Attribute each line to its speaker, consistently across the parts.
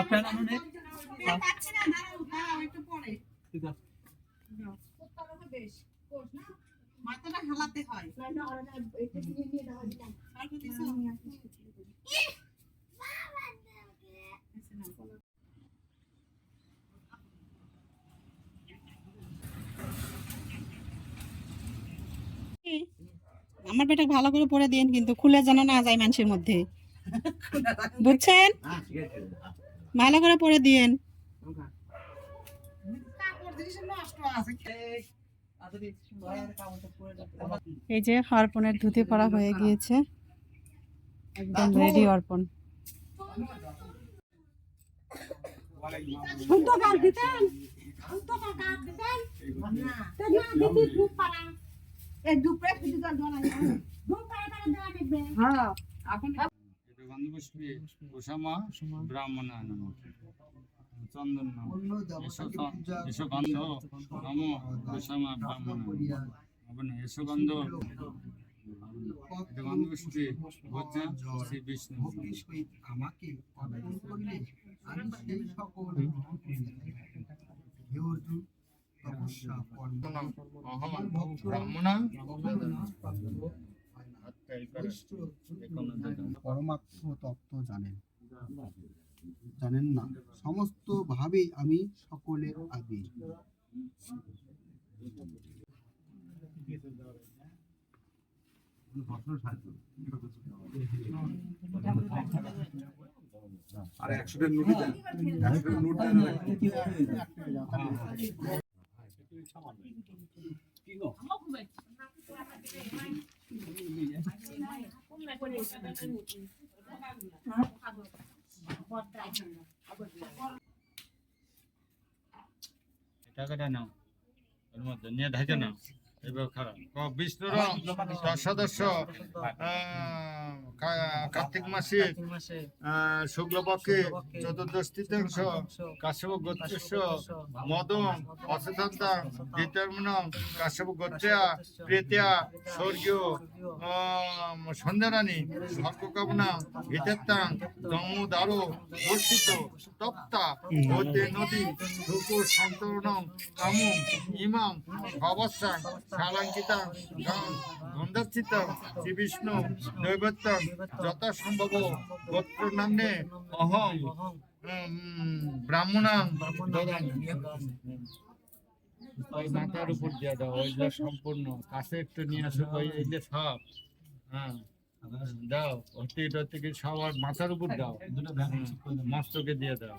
Speaker 1: আপনার আনুন
Speaker 2: পাচ্ছি না দাঁড়াও দাঁড়াও একটু পরে।
Speaker 1: ঠিক আছে।
Speaker 2: মাথাটা হালাতে হয়। অল্প দিছো? আমার বেটা ভালো করে পরে দিন কিন্তু খুলে যেন না যায় মানুষের মধ্যে। বুঝছেন? ভালো করে পড়ে দিয়েন। এই যে অর্পণের ধুতি পরা হয়ে গিয়েছে। একদম রেডি অর্পণ।
Speaker 3: গন্ধপুষ্পী কুসামা ব্রাহ্মণ চন্দন এসো গন্ধ নম কুসামা ব্রাহ্মণ হবে না এসো গন্ধ এটা গন্ধপুষ্পী হচ্ছে শ্রী বিষ্ণু
Speaker 4: আমাকে অর্পণ পরমাত্ম তত্ত্ব জানেন। জানেন না? সমস্ত ভাবে আমি সকলের আদি।
Speaker 5: আর একশোটা নোট দেন। নোট দেন।
Speaker 3: টাকাটা নাও। এর মধ্যে নিয়ে ঢাকে নাও। এবার খারাপ। বিষ্ণুর তার সদস্য কার্তিক মাসে শুক্লপক্ষে চতুর্দশ তৃতীয়াংশ কাশ্যপ গোত্রস্য মদম অসুধন্তা দ্বিতীয়মনম কাশ্যপ গোত্রেয়া প্রেতিয়া স্বর্গীয় সন্ধ্যারানী সর্গকামনা হিতেত্তাং দমুদারো বর্ষিত তপ্তা হতে নদী ধূপ সন্তরণম কামুম ইমাম ভবস্যাং শালাঙ্কিতাং গন্ধার্চিতাং শ্রী বিষ্ণু দৈবত্যং যথাসম্ভব গোত্র নামে অহং উম, ব্রাহ্মণাং দদামি। ওই মাথার উপর দিয়ে দাও ওইগুলো সম্পূর্ণ কাছে একটু নিয়ে আসো এইগুলো সব। হ্যাঁ দাও থেকে সবার মাথার উপর দাও। হুম, মস্তকে দিয়ে দাও।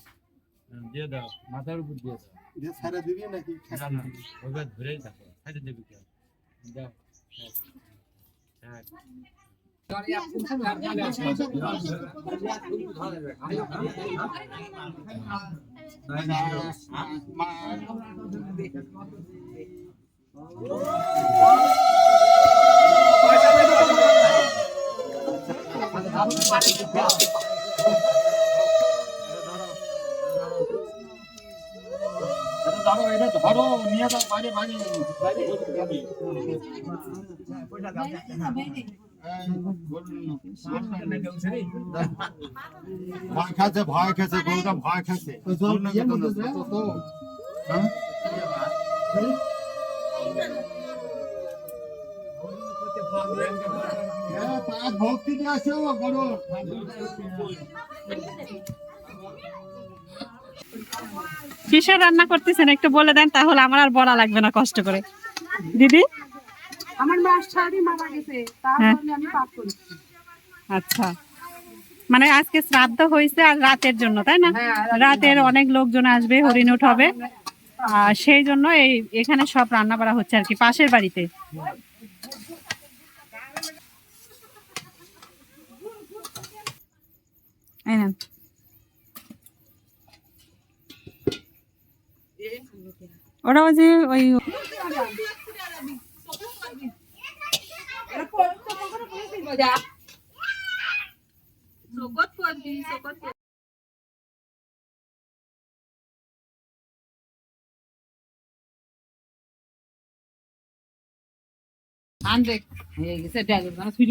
Speaker 3: হ্যাঁ, দিয়ে দাও মাথার উপর দিয়ে দাও।
Speaker 4: ছেড়ে দিবি নাকি?
Speaker 3: ধরেই থাকো। ছাড়ে দেবে কেউ দাও হ্যাঁ ধরো এটা ধরো নিয়ে যাও বাইরে বাইরে বাইরে ভয় খাচ্ছে ভয় খাচ্ছে গরুটা ভয় খাচ্ছে হ্যাঁ? হ্যাঁ, তার ভক্তি দিয়ে আসে ও গরু
Speaker 2: কিসের রান্না করতেছেন? একটু বলে দেন তাহলে আমার আর বলা লাগবে না কষ্ট করে। দিদি?
Speaker 6: আমার মাস ছাড়ি মারা গেছে
Speaker 2: হ্যাঁ।
Speaker 6: আমি পাপ করি
Speaker 2: আচ্ছা। মানে আজকে শ্রাদ্ধ হয়েছে আর রাতের জন্য তাই না?
Speaker 6: হ্যাঁ,
Speaker 2: রাতের অনেক লোকজন আসবে হরিণ উঠাবে। আর সেই জন্য এই এখানে সব রান্না করা হচ্ছে আর কি পাশের বাড়িতে। এই ওরা ওই যে ওই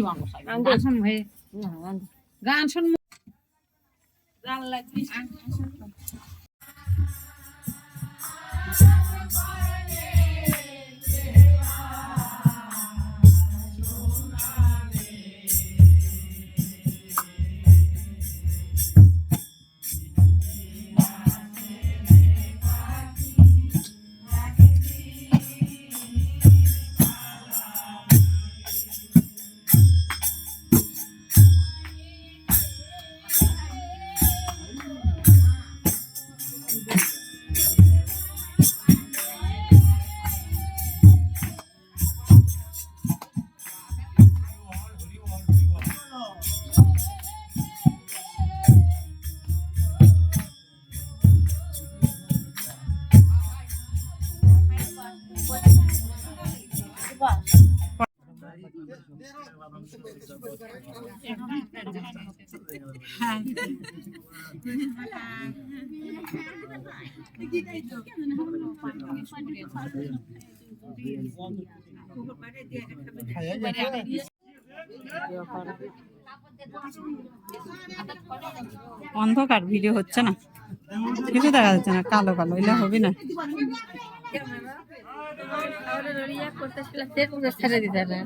Speaker 6: হয়ে মানে গান শুন ভাই গান শুন
Speaker 2: অন্ধকার ভিডিও হচ্ছে না। কিছু দেখা যাচ্ছে না কালো কালো এলে হবে না।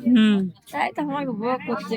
Speaker 2: হুম
Speaker 7: তাই তো আমাকে বক করছে